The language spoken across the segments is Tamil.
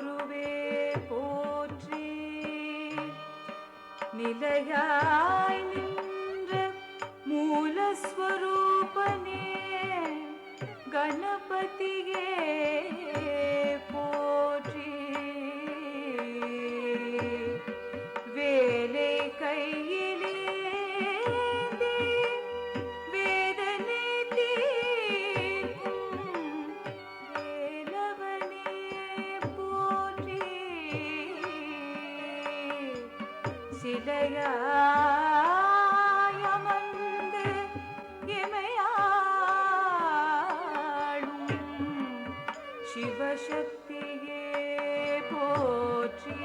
குருவே போற்றி. நிலையாய் நின்ற மூலஸ்வரூபனே கணபதியே. சிவசக்தியே போற்றி.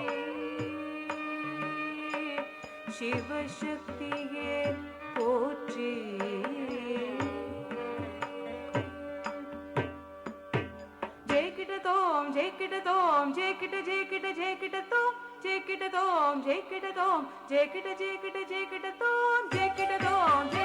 சிவசக்தியே போற்றி. ஜெய்கிட்டதோம் ஜெய்கிட்டதோம் ஜெய்கிட்ட ஜெய்கிட்ட ஜெய்கிட்டதோம் ஜெய்கிட்டதோம் ஜெய்கிட்டதோம் ஜெய்கிட்ட ஜெய்கிட்ட ஜெய்கிட்டதோம் ஜெய்கிட்டதோம் ஜெய்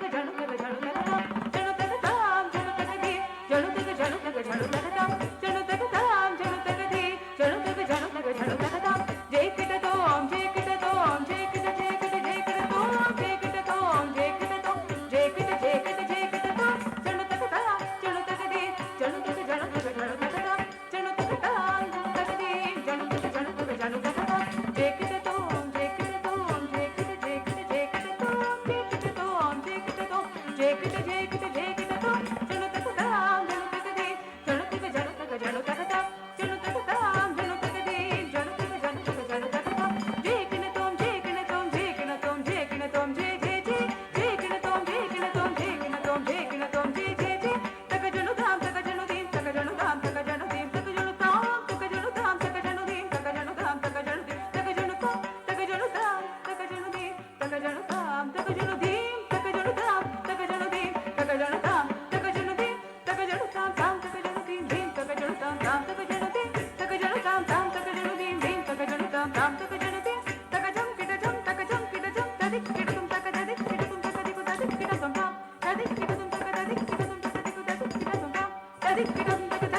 தவறி கிடந்தது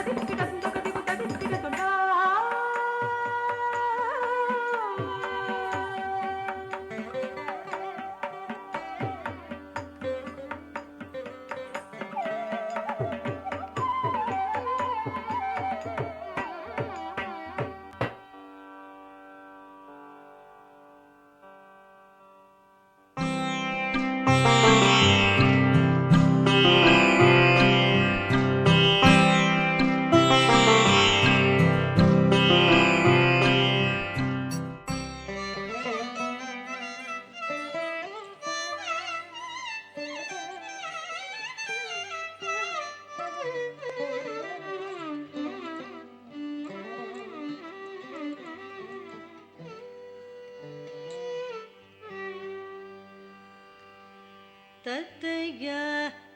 ततया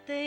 ते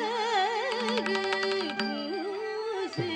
உலகு பூசே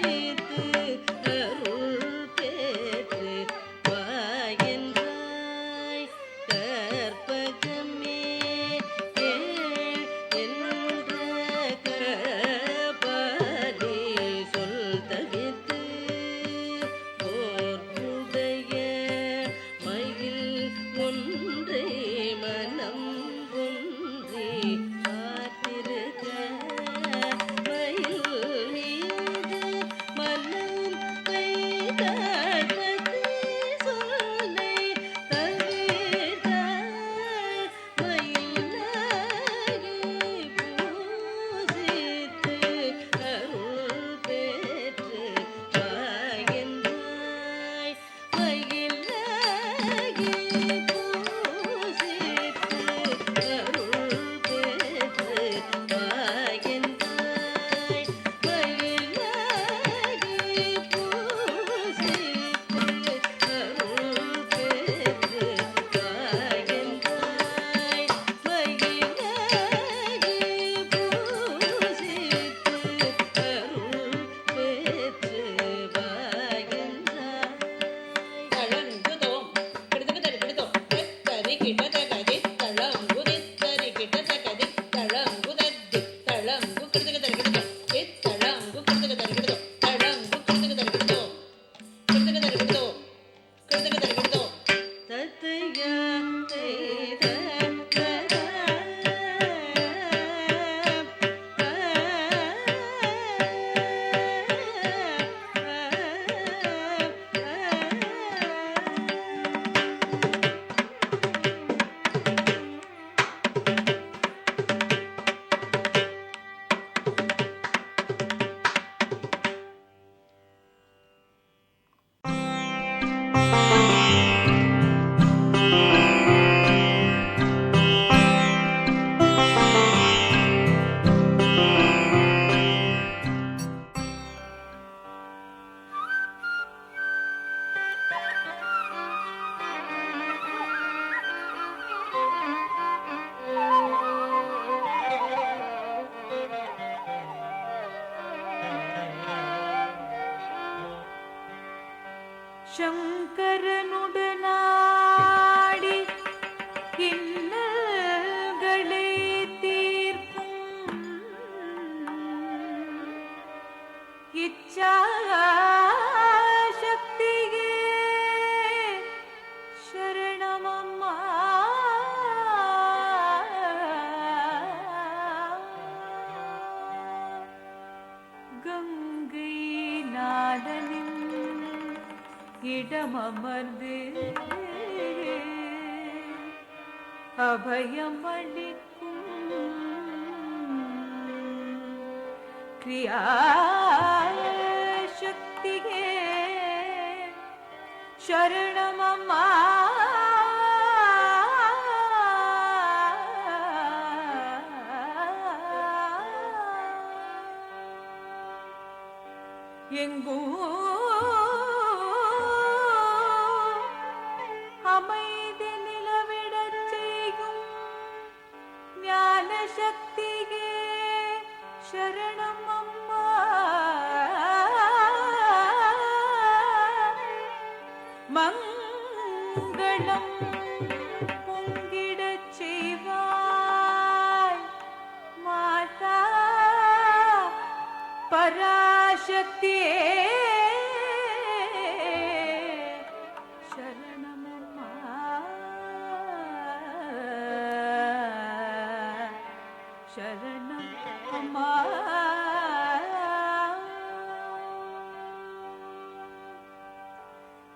ಇಚ್ಛಾ ಶಕ್ತಿಗೆ ಶರಣಮಮ್ಮ கங்கை நாதனின் இடமமர்ந்து அபயமளிக்கும் கிரியா சரணமம்மா. எங்கோ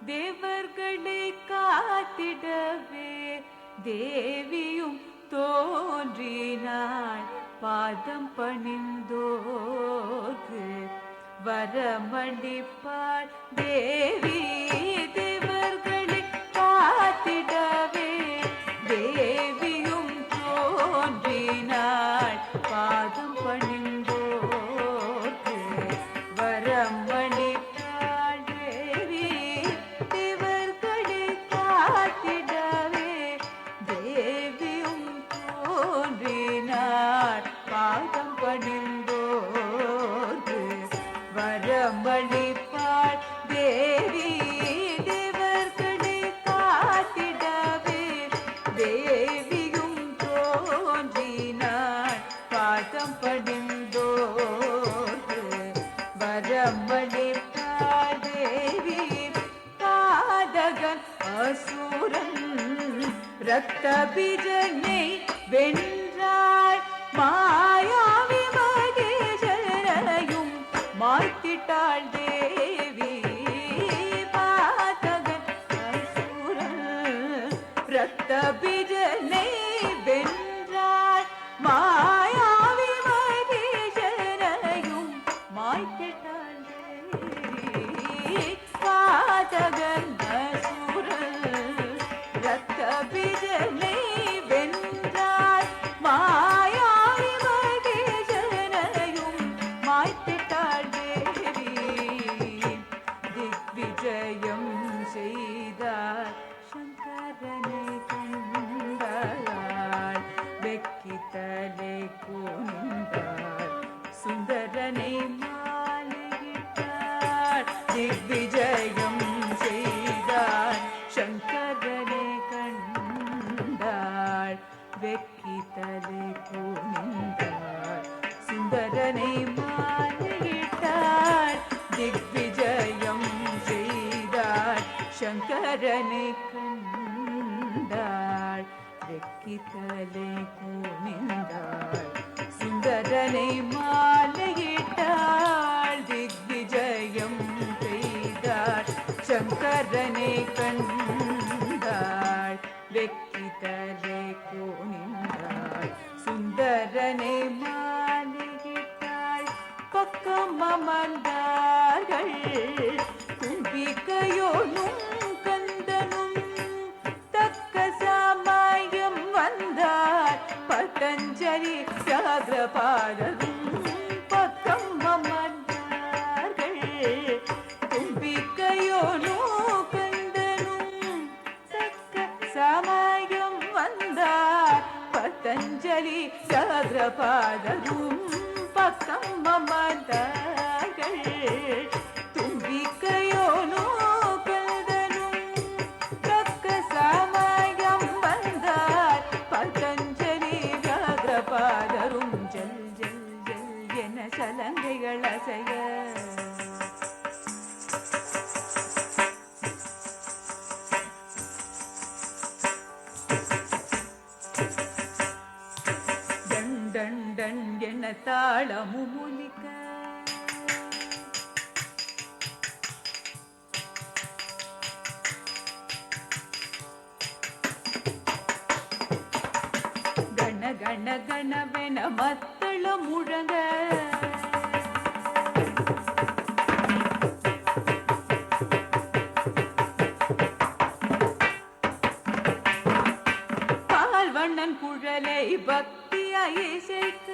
தேவர்களை காத்திடவே தேவியும் தோன்றினாள் பாதம் பணிந்தோர்க்கு வரமளிப்பாள் தேவி. வளமு மொழிக்க. கண கண கணவென மத்தள முழங்க. பால்வண்ணன் குழலை பக்தியாய் இசைக்க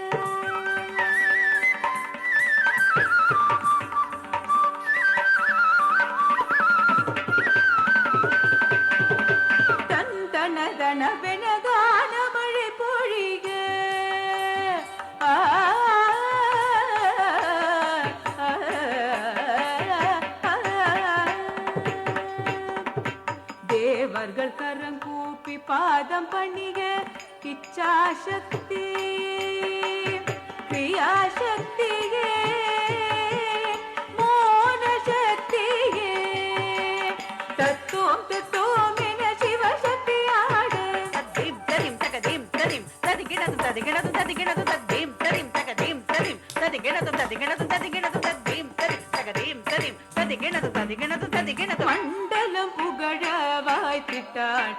ഇച്ഛാശക്തി ക്രിയാശക്തിയെ മോനശക്തിയെ. തത്വം തത്വമിന ശിവശക്തിയാണ്. തദ്ദീം തദിം തകദീം തദിം തദിഗിണതും തദിഗിണതും തദിഗിണതും തദ്ദീം തദിം തകദീം തദിം തദിഗിണതും തദിഗിണതും തദിഗിണതും തദ്ദീം തദിം തകദീം തദിം തദിഗിണതും തദിഗിണതും തദിഗിണതും മണ്ഡലം പുകഴവായി തിട്ടാൻ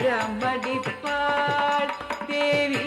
பரமடிப்பாள் தேவி